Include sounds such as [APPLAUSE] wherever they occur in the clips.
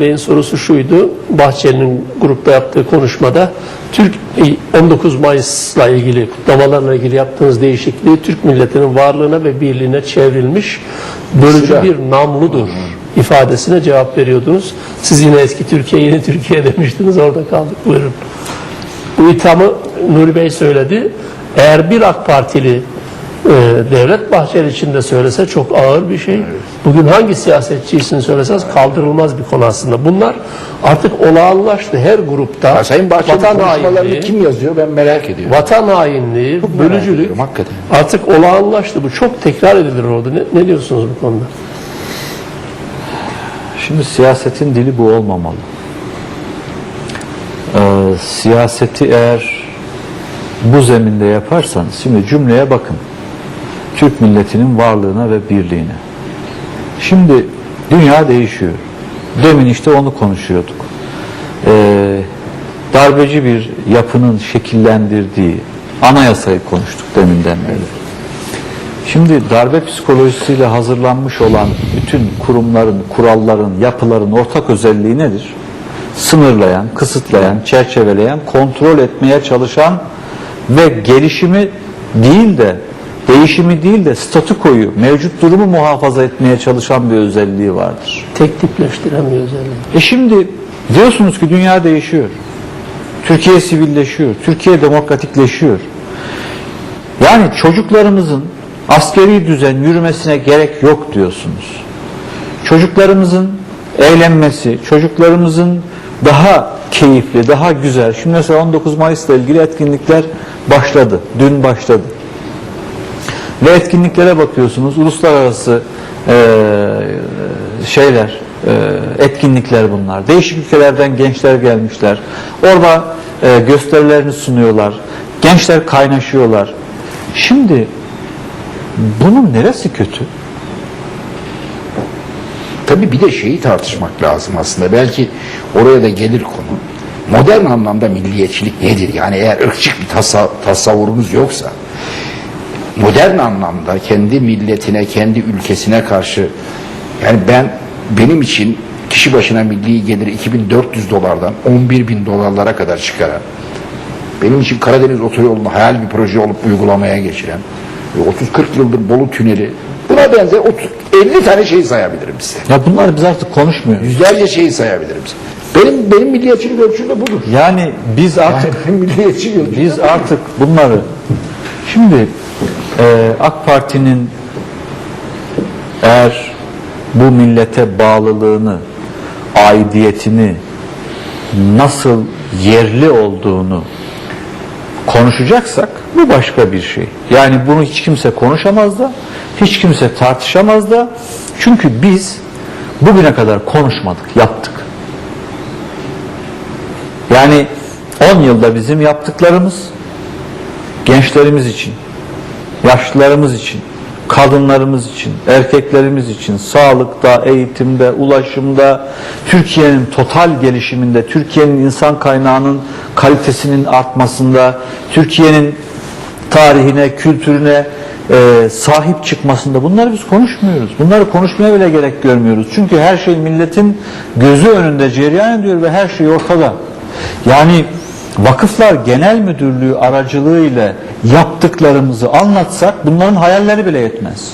Bey'in sorusu şuydu. Bahçeli'nin grupta yaptığı konuşmada Türk 19 Mayıs'la ilgili kutlamalarla ilgili yaptığınız değişikliği Türk milletinin varlığına ve birliğine çevrilmiş bölücü Sıra. bir namludur ifadesine cevap veriyordunuz. Siz yine eski Türkiye yeni Türkiye [LAUGHS] demiştiniz orada kaldık. Buyurun. Bu ithamı Nuri Bey söyledi. Eğer bir AK Partili Devlet Bahçeli için de söylese çok ağır bir şey. Bugün hangi siyasetçi için söyleseniz kaldırılmaz bir konu aslında. Bunlar artık olağanlaştı her grupta. Ya Sayın Bahçeli'nin vatan konuşmalarını hainliği, kim yazıyor ben merak ediyorum. vatan hainliği, merak bölücülük artık olağanlaştı. Bu çok tekrar edilir orada. Ne, ne diyorsunuz bu konuda? Şimdi siyasetin dili bu olmamalı. Ee, siyaseti eğer bu zeminde yaparsanız, şimdi cümleye bakın. Türk milletinin varlığına ve birliğine. Şimdi dünya değişiyor. Demin işte onu konuşuyorduk. Ee, darbeci bir yapının şekillendirdiği anayasayı konuştuk deminden beri. Şimdi darbe psikolojisiyle hazırlanmış olan bütün kurumların, kuralların, yapıların ortak özelliği nedir? Sınırlayan, kısıtlayan, çerçeveleyen, kontrol etmeye çalışan ve gelişimi değil de değişimi değil de statükoyu, mevcut durumu muhafaza etmeye çalışan bir özelliği vardır. Tek tipleştiren bir özellik. E şimdi diyorsunuz ki dünya değişiyor. Türkiye sivilleşiyor. Türkiye demokratikleşiyor. Yani çocuklarımızın askeri düzen yürümesine gerek yok diyorsunuz. Çocuklarımızın eğlenmesi, çocuklarımızın daha keyifli, daha güzel. Şimdi mesela 19 Mayıs'la ilgili etkinlikler başladı. Dün başladı. Ve etkinliklere bakıyorsunuz. Uluslararası eee, şeyler, eee, etkinlikler bunlar. Değişik ülkelerden gençler gelmişler. Orada eee, gösterilerini sunuyorlar. Gençler kaynaşıyorlar. Şimdi bunun neresi kötü? Tabii bir de şeyi tartışmak lazım aslında. Belki oraya da gelir konu. Modern anlamda milliyetçilik nedir? Yani eğer ırkçık bir tasa- tasavvurumuz yoksa modern anlamda kendi milletine, kendi ülkesine karşı yani ben benim için kişi başına milli gelir 2400 dolardan 11 bin dolarlara kadar çıkaran benim için Karadeniz otoyolunu hayal bir proje olup uygulamaya geçiren ve 30-40 yıldır Bolu tüneli buna benzer 30, 50 tane şey sayabilirim size. Ya bunlar biz artık konuşmuyoruz. Yüzlerce şeyi sayabilirim size. Benim benim milliyetçilik ölçüm de budur. Yani biz artık milliyetçilik ölçüm Biz artık bunları şimdi e, AK Parti'nin eğer bu millete bağlılığını, aidiyetini nasıl yerli olduğunu konuşacaksak bu başka bir şey. Yani bunu hiç kimse konuşamaz da, hiç kimse tartışamaz da. Çünkü biz bugüne kadar konuşmadık, yaptık. Yani 10 yılda bizim yaptıklarımız gençlerimiz için, yaşlılarımız için, kadınlarımız için, erkeklerimiz için sağlıkta, eğitimde, ulaşımda, Türkiye'nin total gelişiminde, Türkiye'nin insan kaynağının kalitesinin artmasında, Türkiye'nin tarihine, kültürüne e, sahip çıkmasında bunları biz konuşmuyoruz. Bunları konuşmaya bile gerek görmüyoruz. Çünkü her şey milletin gözü önünde cereyan ediyor ve her şey ortada. Yani Vakıflar Genel Müdürlüğü aracılığıyla yaptıklarımızı anlatsak bunların hayalleri bile yetmez.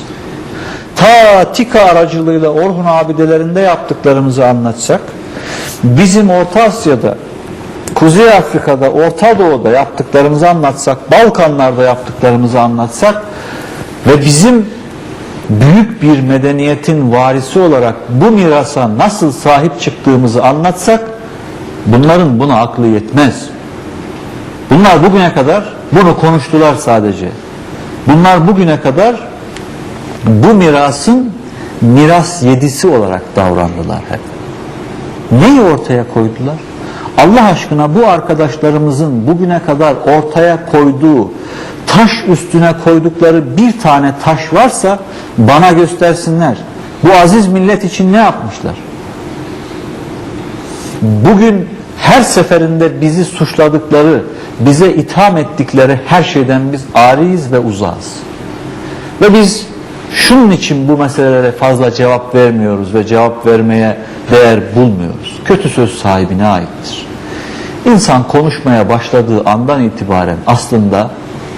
Ta TİKA aracılığıyla Orhun abidelerinde yaptıklarımızı anlatsak, bizim Orta Asya'da, Kuzey Afrika'da, Orta Doğu'da yaptıklarımızı anlatsak, Balkanlarda yaptıklarımızı anlatsak ve bizim büyük bir medeniyetin varisi olarak bu mirasa nasıl sahip çıktığımızı anlatsak, bunların buna aklı yetmez. Bunlar bugüne kadar bunu konuştular sadece. Bunlar bugüne kadar bu mirasın miras yedisi olarak davrandılar hep. Neyi ortaya koydular? Allah aşkına bu arkadaşlarımızın bugüne kadar ortaya koyduğu taş üstüne koydukları bir tane taş varsa bana göstersinler. Bu aziz millet için ne yapmışlar? Bugün her seferinde bizi suçladıkları, bize itham ettikleri her şeyden biz ariyiz ve uzağız. Ve biz Şunun için bu meselelere fazla cevap vermiyoruz ve cevap vermeye değer bulmuyoruz. Kötü söz sahibine aittir. İnsan konuşmaya başladığı andan itibaren aslında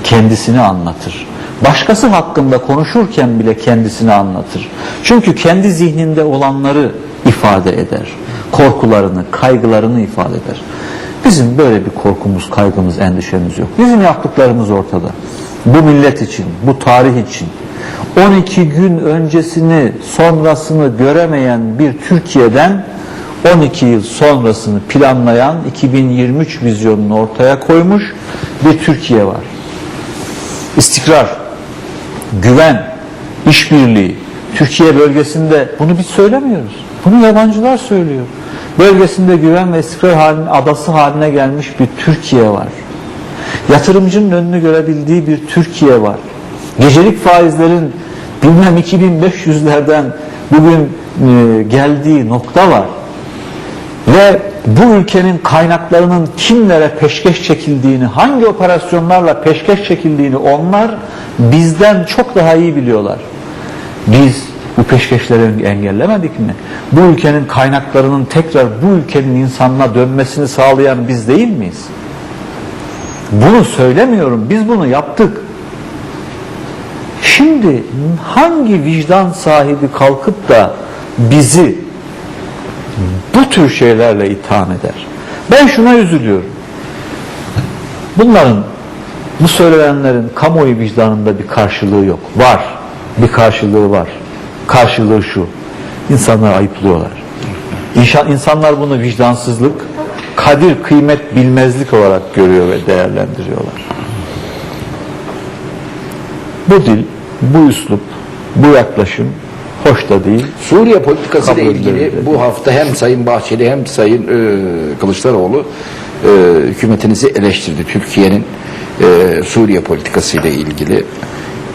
kendisini anlatır. Başkası hakkında konuşurken bile kendisini anlatır. Çünkü kendi zihninde olanları ifade eder. Korkularını, kaygılarını ifade eder. Bizim böyle bir korkumuz, kaygımız, endişemiz yok. Bizim yaptıklarımız ortada. Bu millet için, bu tarih için 12 gün öncesini, sonrasını göremeyen bir Türkiye'den 12 yıl sonrasını planlayan 2023 vizyonunu ortaya koymuş bir Türkiye var. İstikrar, güven, işbirliği. Türkiye bölgesinde bunu biz söylemiyoruz. Bunu yabancılar söylüyor. Bölgesinde güven ve istikrar halinin adası haline gelmiş bir Türkiye var. Yatırımcının önünü görebildiği bir Türkiye var. Gecelik faizlerin bilmem 2500'lerden bugün e, geldiği nokta var. Ve bu ülkenin kaynaklarının kimlere peşkeş çekildiğini, hangi operasyonlarla peşkeş çekildiğini onlar bizden çok daha iyi biliyorlar. Biz bu peşkeşleri engellemedik mi? Bu ülkenin kaynaklarının tekrar bu ülkenin insanına dönmesini sağlayan biz değil miyiz? Bunu söylemiyorum. Biz bunu yaptık. Şimdi hangi vicdan sahibi kalkıp da bizi bu tür şeylerle itham eder? Ben şuna üzülüyorum. Bunların, bu söylenenlerin kamuoyu vicdanında bir karşılığı yok. Var. Bir karşılığı var. Karşılığı şu. İnsanlar ayıplıyorlar. İnşa- İnsanlar bunu vicdansızlık, kadir kıymet bilmezlik olarak görüyor ve değerlendiriyorlar. Bu dil, bu üslup, bu yaklaşım hoş da değil. Suriye politikası ile ilgili edilir. bu hafta hem Sayın Bahçeli hem Sayın e, Kılıçdaroğlu e, hükümetinizi eleştirdi. Türkiye'nin e, Suriye politikası ile ilgili.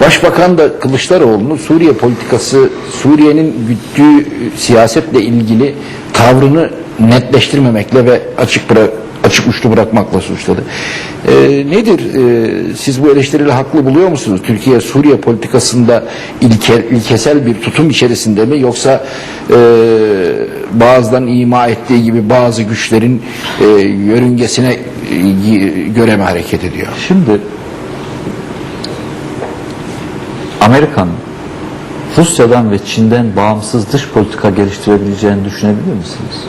Başbakan da Kılıçdaroğlu'nu Suriye politikası, Suriye'nin güttüğü siyasetle ilgili tavrını netleştirmemekle ve açık bırak açık uçlu bırakmakla suçladı. E, nedir? E, siz bu eleştiriyle haklı buluyor musunuz? Türkiye Suriye politikasında ilke, ilkesel bir tutum içerisinde mi yoksa e, bazıdan ima ettiği gibi bazı güçlerin e, yörüngesine e, göre mi hareket ediyor? Şimdi Amerika'nın Rusya'dan ve Çin'den bağımsız dış politika geliştirebileceğini düşünebilir misiniz?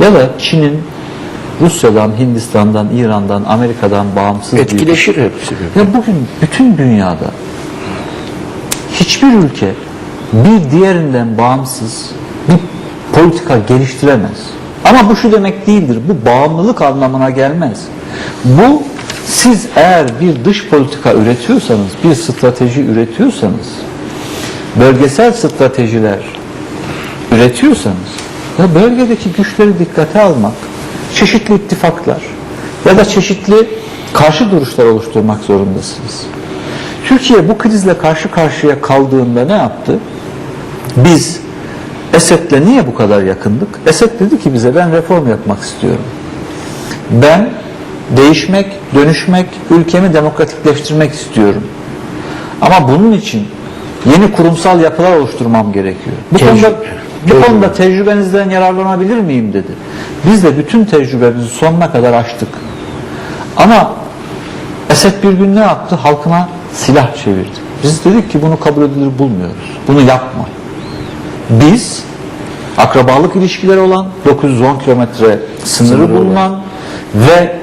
Ya da Çin'in Rusya'dan, Hindistan'dan, İran'dan, Amerika'dan bağımsız bir Etkileşir hepsi. ya bugün bütün dünyada hiçbir ülke bir diğerinden bağımsız bir politika geliştiremez. Ama bu şu demek değildir. Bu bağımlılık anlamına gelmez. Bu siz eğer bir dış politika üretiyorsanız, bir strateji üretiyorsanız, bölgesel stratejiler üretiyorsanız ya bölgedeki güçleri dikkate almak, çeşitli ittifaklar ya da çeşitli karşı duruşlar oluşturmak zorundasınız. Türkiye bu krizle karşı karşıya kaldığında ne yaptı? Biz Esed'le niye bu kadar yakındık? Esed dedi ki bize ben reform yapmak istiyorum. Ben değişmek, dönüşmek, ülkemi demokratikleştirmek istiyorum. Ama bunun için yeni kurumsal yapılar oluşturmam gerekiyor. Bu Tecrübe. konuda bu konuda tecrübenizden yararlanabilir miyim dedi. Biz de bütün tecrübemizi sonuna kadar açtık. Ama Esed bir gün ne yaptı? Halkına silah çevirdi. Biz dedik ki bunu kabul edilir bulmuyoruz. Bunu yapma. Biz akrabalık ilişkileri olan 910 kilometre sınırı Sınırı bulunan ve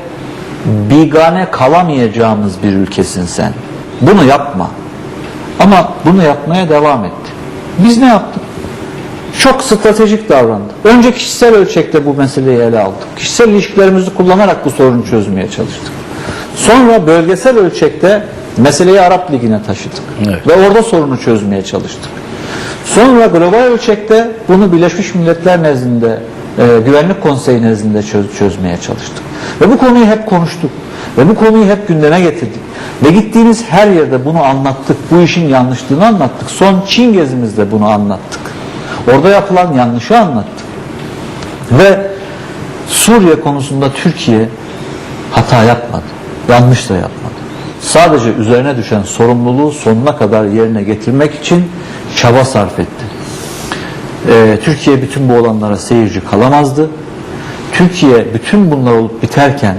bigane kalamayacağımız bir ülkesin sen. Bunu yapma. Ama bunu yapmaya devam etti. Biz ne yaptık? Çok stratejik davrandık. Önce kişisel ölçekte bu meseleyi ele aldık. Kişisel ilişkilerimizi kullanarak bu sorunu çözmeye çalıştık. Sonra bölgesel ölçekte meseleyi Arap Ligi'ne taşıdık. Evet. Ve orada sorunu çözmeye çalıştık. Sonra global ölçekte bunu Birleşmiş Milletler nezdinde, e, Güvenlik Konseyi nezdinde çöz- çözmeye çalıştık. Ve bu konuyu hep konuştuk. Ve bu konuyu hep gündeme getirdik. Ve gittiğimiz her yerde bunu anlattık. Bu işin yanlışlığını anlattık. Son Çin gezimizde bunu anlattık. Orada yapılan yanlışı anlattık. Ve Suriye konusunda Türkiye hata yapmadı. Yanlış da yapmadı. sadece üzerine düşen sorumluluğu sonuna kadar yerine getirmek için çaba sarf etti. Ee, Türkiye bütün bu olanlara seyirci kalamazdı. Türkiye bütün bunlar olup biterken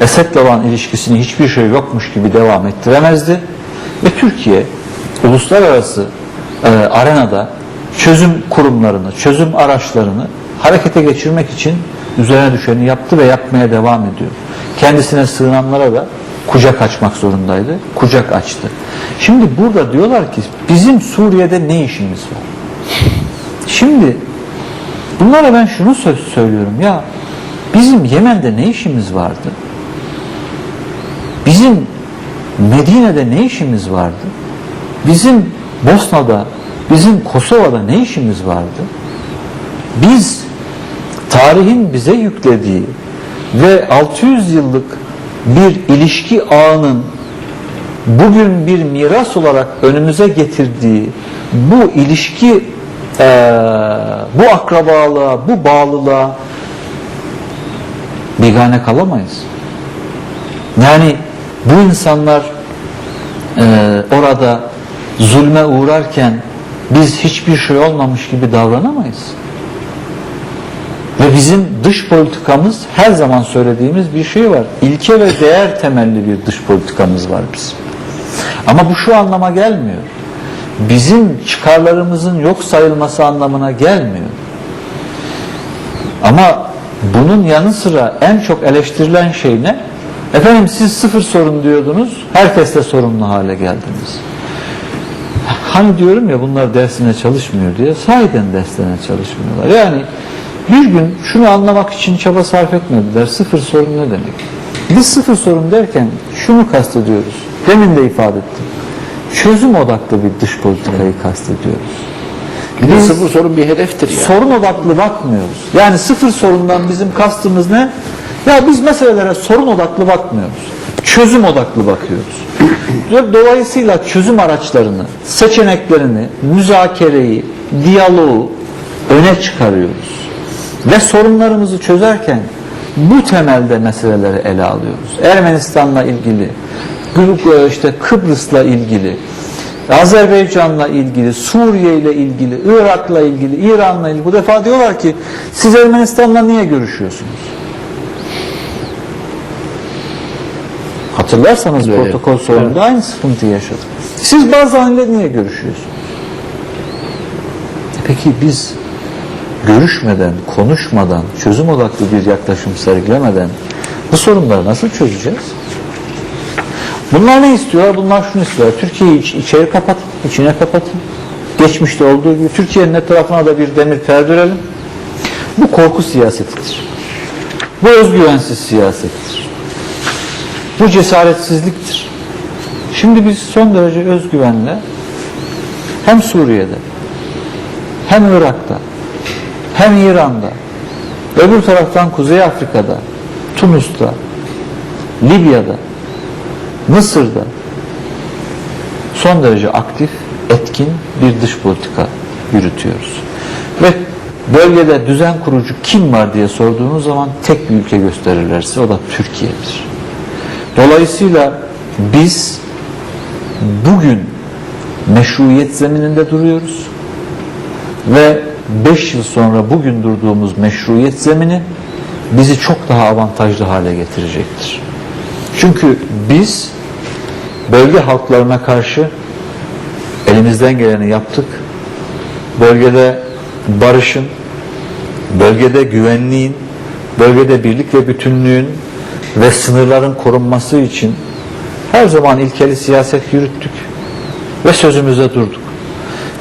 Esed'le olan ilişkisini hiçbir şey yokmuş gibi devam ettiremezdi. Ve Türkiye uluslararası e, arenada çözüm kurumlarını, çözüm araçlarını harekete geçirmek için üzerine düşeni yaptı ve yapmaya devam ediyor. Kendisine sığınanlara da kucak açmak zorundaydı. Kucak açtı. Şimdi burada diyorlar ki bizim Suriye'de ne işimiz var? Şimdi bunlara ben şunu söz söylüyorum ya bizim Yemen'de ne işimiz vardı? Bizim Medine'de ne işimiz vardı? Bizim Bosna'da, bizim Kosova'da ne işimiz vardı? Biz tarihin bize yüklediği ve 600 yıllık bir ilişki ağının bugün bir miras olarak önümüze getirdiği bu ilişki bu akrabalığa, bu bağlılığa bigane kalamayız. Yani bu insanlar eee, orada zulme uğrarken biz hiçbir şey olmamış gibi davranamayız. Ve bizim dış politikamız her zaman söylediğimiz bir şey var. İlke ve değer temelli bir dış politikamız var bizim. Ama bu şu anlama gelmiyor. Bizim çıkarlarımızın yok sayılması anlamına gelmiyor. Ama bunun yanı sıra en çok eleştirilen şey ne? Efendim siz sıfır sorun diyordunuz, herkesle sorumlu hale geldiniz. Hani diyorum ya bunlar dersine çalışmıyor diye, sahiden derslerine çalışmıyorlar. Yani bir gün şunu anlamak için çaba sarf etmediler. Sıfır sorun ne demek? Biz sıfır sorun derken şunu kastediyoruz. Demin de ifade ettim. Çözüm odaklı bir dış politikayı kastediyoruz. Bir de sıfır sorun bir hedeftir ya. sorun odaklı bakmıyoruz. Yani sıfır sorundan bizim kastımız ne? Ya biz meselelere sorun odaklı bakmıyoruz. Çözüm odaklı bakıyoruz. Dolayısıyla çözüm araçlarını, seçeneklerini, müzakereyi, diyaloğu öne çıkarıyoruz. Ve sorunlarımızı çözerken bu temelde meseleleri ele alıyoruz. Ermenistan'la ilgili, Gül- işte Kıbrıs'la ilgili, Azerbaycan'la ilgili, Suriye ile ilgili, Irak'la ilgili, İran'la ilgili bu defa diyorlar ki siz Ermenistan'la niye görüşüyorsunuz? Hatırlarsanız Evet. protokol sorununda aynı sıkıntıyı yaşadık. Siz Barzani'yle niye görüşüyorsunuz? Peki biz görüşmeden, konuşmadan, çözüm odaklı bir yaklaşım sergilemeden bu sorunları nasıl çözeceğiz? Bunlar ne istiyorlar? Bunlar şunu istiyorlar. Türkiye'yi iç, içeri kapatın, içine kapatın. Geçmişte olduğu gibi Türkiye'nin etrafına da bir demir perde örelim. Bu korku siyasetidir. Bu özgüvensiz siyasettir. Bu cesaretsizliktir. Şimdi biz son derece özgüvenle hem Suriye'de hem Irak'ta hem İran'da öbür taraftan Kuzey Afrika'da Tunus'ta Libya'da Mısır'da son derece aktif, etkin bir dış politika yürütüyoruz. Ve bölgede düzen kurucu kim var diye sorduğunuz zaman tek bir ülke gösterirlerse o da Türkiye'dir. Dolayısıyla biz bugün meşruiyet zemininde duruyoruz ve 5 yıl sonra bugün durduğumuz meşruiyet zemini bizi çok daha avantajlı hale getirecektir. Çünkü biz bölge halklarına karşı elimizden geleni yaptık. Bölgede barışın, bölgede güvenliğin, bölgede birlik ve bütünlüğün ve sınırların korunması için her zaman ilkeli siyaset yürüttük ve sözümüze durduk.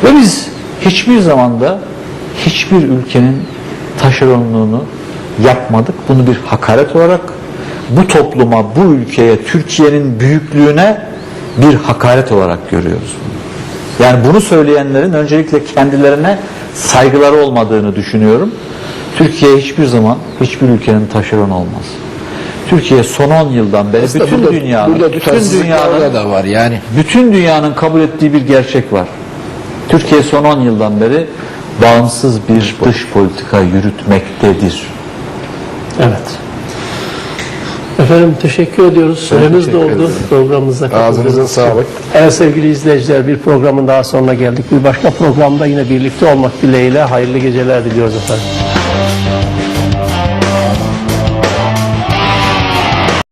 Ve biz hiçbir zamanda hiçbir ülkenin taşeronluğunu yapmadık. Bunu bir hakaret olarak bu topluma, bu ülkeye, Türkiye'nin büyüklüğüne bir hakaret olarak görüyoruz. Yani bunu söyleyenlerin öncelikle kendilerine saygıları olmadığını düşünüyorum. Türkiye hiçbir zaman hiçbir ülkenin taşeron olmaz. Türkiye son 10 yıldan beri Aslında bütün burada, dünyanın, burada bütün dünyanın da var yani. bütün dünyanın kabul ettiği bir gerçek var. Türkiye son 10 yıldan beri bağımsız bir dış politika yürütmektedir. Evet. Efendim teşekkür ediyoruz. Süremiz teşekkür doldu ederim. programımıza. Ağzınıza sağlık. Evet sevgili izleyiciler bir programın daha sonuna geldik. Bir başka programda yine birlikte olmak dileğiyle hayırlı geceler diliyoruz efendim.